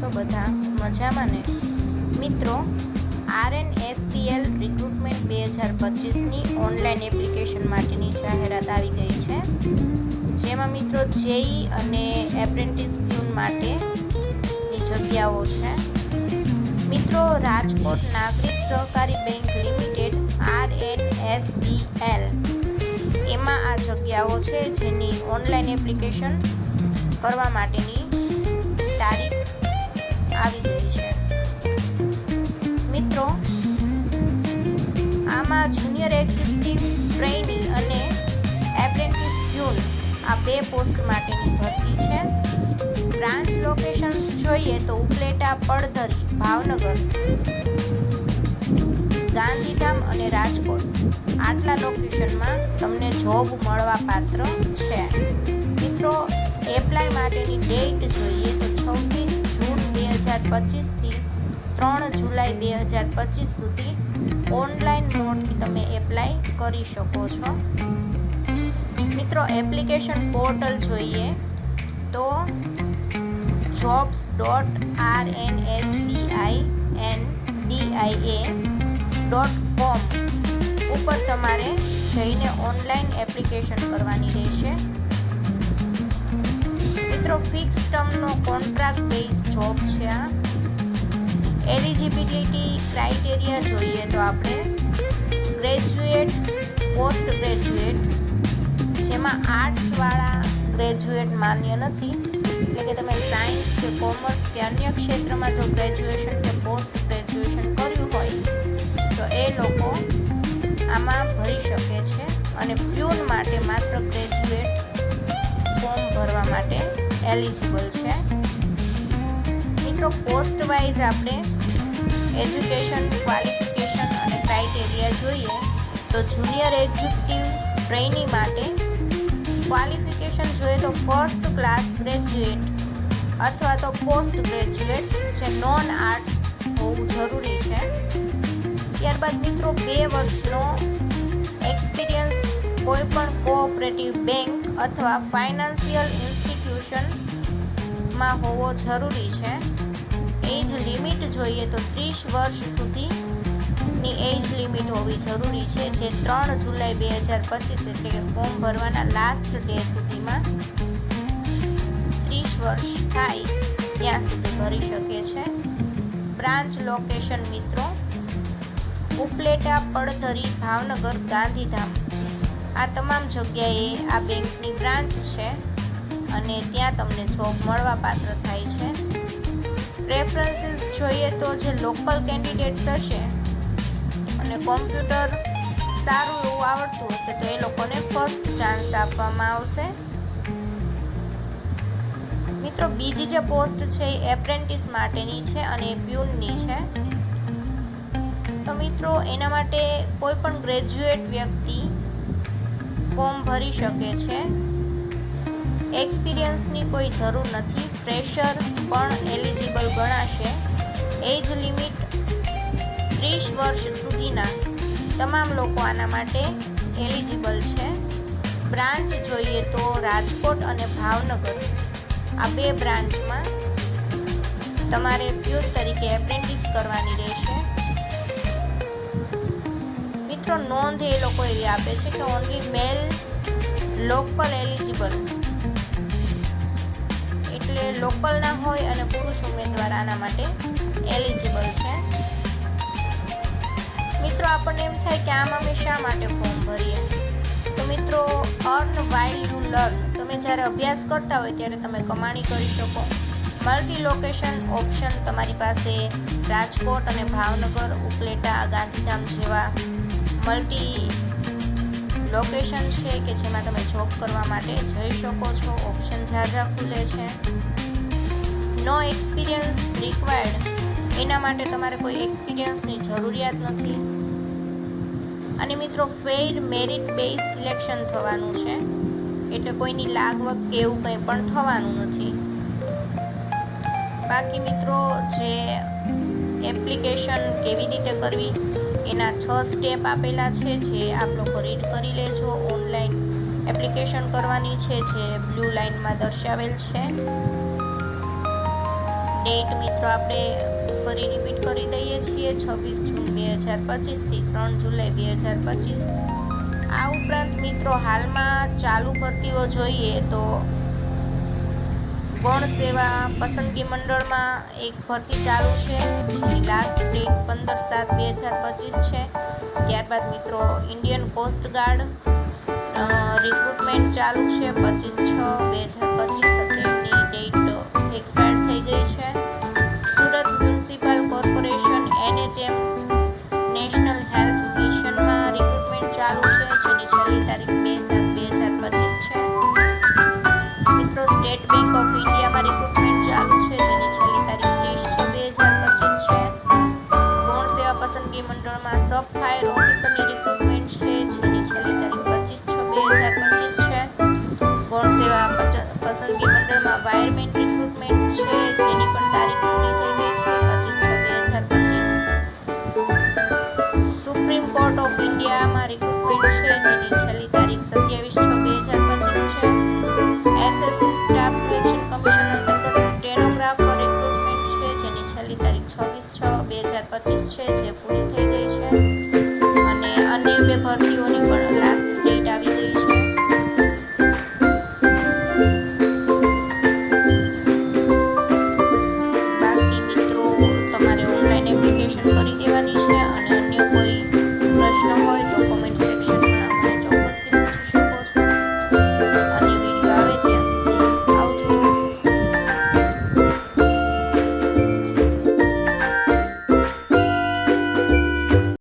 છો બધા મજામાં ને? મિત્રો આર એન એસટીએલ રિક્રુટમેન્ટ બે હજાર પચીસની ઓનલાઈન એપ્લિકેશન માટેની જાહેરાત આવી ગઈ છે. જેમાં મિત્રો જેઈ અને એપ્રેન્ટિસ પ્યુન માટેની જગ્યાઓ છે. મિત્રો, Rajkot Nagarik Sahakari bank limited R N S L એમાં આ જગ્યાઓ છે જેની ઓનલાઈન એપ્લિકેશન કરવા માટેની આવી ગઈ છે. મિત્રો, આમાં જુનિયર એક્ઝિક્યુટિવ ટ્રેની અને એપ્રેન્ટિસ પ્યુન આ બે પોસ્ટ માટેની ભરતી છે. બ્રાન્ચ લોકેશન્સ જોઈએ તો ઉપલેટા, પડધરી, ભાવનગર, ગાંધીધામ અને રાજકોટ. આટલા લોકેશનમાં તમને જોબ મળવા પાત્ર છે. મિત્રો એપ્લાય માટેની ડેટ જોઈએ તો હજાર પચીસથી ત્રણ જુલાઈ બે હજાર પચીસ સુધી ઓનલાઈન મોડથી તમે એપ્લાય કરી શકો છો. મિત્રો, એપ્લિકેશન પોર્ટલ જોઈએ તો jobs dot R N S B I N D I A dot com ઉપર તમારે જઈને ઓનલાઈન એપ્લિકેશન કરવાની રહેશે. મિત્રો ફિક્સ ટર્મનો કોન્ટ્રાક્ટ બેઝ જોબ છે આ. એલિજિબિલિટી ક્રાઇટેરિયા જોઈએ તો આપણે. ગ્રેજ્યુએટ પોસ્ટ ગ્રેજ્યુએટ જેમાં આર્ટ્સવાળા ગ્રેજ્યુએટ માન્ય નથી. એટલે કે તમે સાયન્સ કે કોમર્સ કે અન્ય ક્ષેત્રમાં જો ગ્રેજ્યુએશન કે પોસ્ટ ગ્રેજ્યુએશન કર્યું હોય, તો એ લોકો આમાં ભરી શકે છે. અને પ્યુન માટે માત્ર ગ્રેજ્યુએટ ફોર્મ ભરવા માટે એલિજિબલ છે. મિત્રો પોસ્ટ વાઇઝ આપણે એજ્યુકેશન ક્વોલિફિકેશન અને ક્રાઇટેરિયા જોઈએ તો જુનિયર એક્ઝિક્યુટિવ ટ્રેની માટે ક્વોલિફિકેશન જોઈએ તો ફર્સ્ટ ક્લાસ ગ્રેજ્યુએટ અથવા તો પોસ્ટ ગ્રેજ્યુએટ જે નોન આર્ટ્સ હોવું જરૂરી છે. ત્યારબાદ મિત્રો, બે વર્ષનો એક્સપિરિયન્સ કોઈપણ કોઓપરેટિવ બેંક અથવા ફાઇનાન્સિયલ ઇન્સ્ટિટ્યુશનમાં હોવો જરૂરી છે. એજ લિમિટ જોઈએ તો ત્રીસ વર્ષ સુધીની એજ લિમિટ હોવી જરૂરી છે, જે ત્રણ જુલાઈ બે હજાર પચીસ એટલે કે ફોર્મ ભરવાના લાસ્ટ ડે સુધીમાં ત્રીસ વર્ષ થાય ત્યાં સુધી ભરી શકે છે. બ્રાન્ચ લોકેશન મિત્રો, ઉપલેટા, પડધરી, ભાવનગર, ગાંધીધામ. આ તમામ જગ્યાએ આ બેંકની બ્રાન્ચ છે. અને ત્યાં તમને જોબ મળવા પાત્ર થાય છે. પ્રેફરન્સીસ જોઈએ તો જે લોકલ કેન્ડિડેટ્સ હશે અને કોમ્પ્યુટર સારું એવું આવડતું હશે તો એ લોકોને ફર્સ્ટ ચાન્સ આપવામાં આવશે. મિત્રો, બીજી જે પોસ્ટ છે એ એપ્રેન્ટિસ માટેની છે અને એ પ્યુનની છે. તો મિત્રો, એના માટે કોઈ પણ ગ્રેજ્યુએટ વ્યક્તિ ફોર્મ ભરી શકે છે. એક્સપિરિયન્સની કોઈ જરૂર નથી. ફ્રેશર પણ એલિજિબલ ગણાશે. એજ લિમિટ ત્રીસ વર્ષ સુધીના તમામ લોકો આના માટે એલિજિબલ છે. બ્રાન્ચ જોઈએ તો રાજકોટ અને ભાવનગર. આ બે બ્રાન્ચમાં તમારે પ્યુર તરીકે એપ્રેન્ટિસ કરવાની રહેશે. મિત્રો, નોંધ એ લોકો એવી આપે છે કે ઓનલી મેલ લોકલ એલિજિબલ લોકલના હોય અને પુરુષ ઉમેદવાર આના માટે એલિજિબલ છે. મિત્રો, આપણને એમ થાય કે આમ અમે શા માટે ફોર્મ ભરીએ? તો મિત્રો અર્ન વાઇલ યુ લર્ન તમે જ્યારે અભ્યાસ કરતા હોય ત્યારે તમે કમાણી કરી શકો. મલ્ટી લોકેશન ઓપ્શન તમારી પાસે રાજકોટ અને ભાવનગર, ઉપલેટા, ગાંધીધામ જેવા મલ્ટી લોકેશન છે કે જેમાં તમે જોબ કરવા માટે જઈ શકો છો? ઓપ્શન ઝાઝા ખુલે છે. નો એક્સપિરિયન્સ રિક્વાયર્ડ એના માટે તમારે કોઈ એક્સપિરિયન્સની જરૂરિયાત નથી. અને મિત્રો ફેર મેરિટ બેઝ સિલેક્શન થવાનું છે. એટલે કોઈની લાગવગ કે એવું કંઈ પણ થવાનું નથી. બાકી મિત્રો, જે એપ્લિકેશન કેવી રીતે કરવી એના છ સ્ટેપ આપેલા છે, જે આપ લોકો રીડ કરી લેજો. ઓનલાઈન એપ્લિકેશન કરવાની છે, જે બ્લુ લાઇનમાં દર્શાવેલ છે. ડેટ મિત્રો, આપણે ફરી રિપીટ કરી દઈએ છીએ. છવ્વીસ જૂન બે હજાર પચીસથી ત્રણ જુલાઈ બે હજાર પચીસ. આ ઉપરાંત મિત્રો, હાલમાં ચાલુ ભરતીઓ જોઈએ તો ગૌણ સેવા પસંદગી મંડળમાં એક ભરતી ચાલુ છે. જેની લાસ્ટ ડેટ પંદર સાત બે હજાર પચીસ છે. ત્યારબાદ મિત્રો ઇન્ડિયન કોસ્ટ ગાર્ડ રિક્રુટમેન્ટ ચાલુ છે પચીસ છ બે હજાર પચીસ. એટલે ડેટ એક્સપાયર થઈ ગઈ છે.